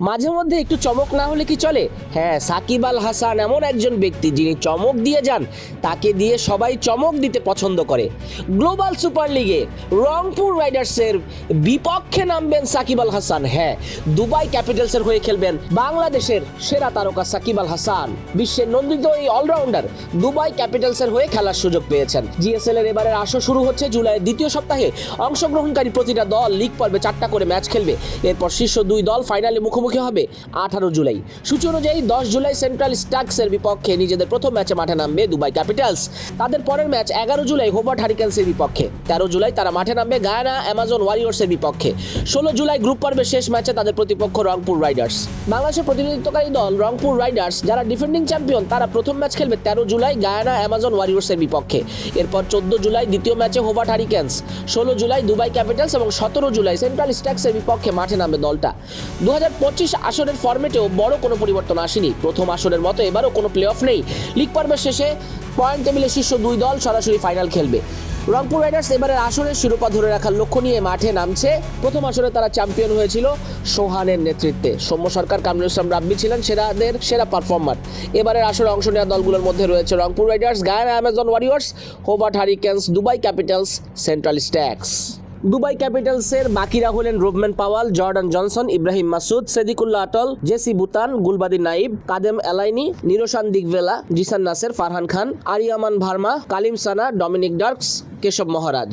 মাঝে মধ্যে একটু চমক না হলে কি চলে? হ্যাঁ সাকিব আল হাসান এমন একজন ব্যক্তি যিনি চমক দিয়ে যান, তাকে দিয়ে সবাই চমক দিতে পছন্দ করে। গ্লোবাল সুপার লিগে রংপুর রাইডার্সের বিপক্ষে নামবেন সাকিব আল হাসান। হ্যাঁ দুবাই ক্যাপিটালসের হয়ে খেলবেন বাংলাদেশের সেরা তারকা সাকিব আল হাসান। বিশ্বের নন্দিত এই অলরাউন্ডার দুবাই ক্যাপিটালসের হয়ে খেলার সুযোগ পেয়েছেন। জিএসএল এর এবারের আসর শুরু হচ্ছে জুলাইয়ের দ্বিতীয় সপ্তাহে। অংশগ্রহণকারী প্রতিটা দল লিগ পর্বে চারটা করে ম্যাচ খেলবে। এরপর শীর্ষ দুই দল ফাইনালে মুখোমুখি হবে আঠারো জুলাই। সূচি অনুযায়ী দশ জুলাই সেন্ট্রাল স্টাক্সের বিপক্ষে নিজেদের প্রথম ম্যাচে মাঠে নামবে দুবাই ক্যাপিটালস। তাদের পরের ম্যাচ এগারো জুলাই হোবার্ট হারিকেন্সের বিপক্ষে। তেরো জুলাই তারা মাঠে নামবে গায়ানা অ্যামাজন ওয়ারিয়র্সের বিপক্ষে। ষোলো জুলাই গ্রুপ পর্বের শেষ ম্যাচে তাদের প্রতিপক্ষ রংপুর রাইডার্স। বাংলাদেশের প্রতিনিধিত্বকারী দল রংপুর রাইডার্স, যারা ডিফেন্ডিং চ্যাম্পিয়ন, তারা প্রথম ম্যাচ খেলবে তেরো জুলাই গায়ানা অ্যামাজন ওয়ারিয়র্সের বিপক্ষে। এরপর চোদ্দ জুলাই দ্বিতীয় ম্যাচে হোবার্ট হারিকেন্স। ষোলো জুলাই দুবাই ক্যাপিটালস এবং সতেরো জুলাই সেন্ট্রাল স্ট্যাক্সের বিপক্ষে মাঠে নামবে দলটা। দু হাজার পঁচিশ আসরের ফর্মেটেও বড় কোনো পরিবর্তন আসেনি। প্রথম আসরের মতো এবারও কোনো প্লে অফ নেই। লিগ পর্বের শেষে পয়েন্ট টেবিলে শীর্ষ দুই দল সরাসরি ফাইনাল খেলবে। রংপুর রাইডার্স এবারের আসরের শিরোপা ধরে রাখার লক্ষ্য নিয়ে মাঠে নামছে। প্রথম আসরে তারা চ্যাম্পিয়ন হয়েছিল সোহানের নেতৃত্বে। সৌম্য সরকার, কামরুল ইসলাম রাব্বি ছিলেন সেরাদের সেরা পারফর্মার এবারের আসরে অংশ নেওয়া দলগুলোর মধ্যে রয়েছে Rangpur riders, Guyana, Amazon Warriors Hobart Hurricanes, Dubai Capitals, Central Stags. Dubai ক্যাপিটালসের বাকিরা হলেন Rovman Powell, Jordan Johnson, Ibrahim Masud, Sediqullah Atal, JC বুতান, Gulbadin Naib, Kadeem এলাইনি, Niroshan Dickwella, Zeeshan Naseer, Farhan Khan, Aryaman Verma, Kaleem Sana, Dominic Drakes, Keshav মহারাজ।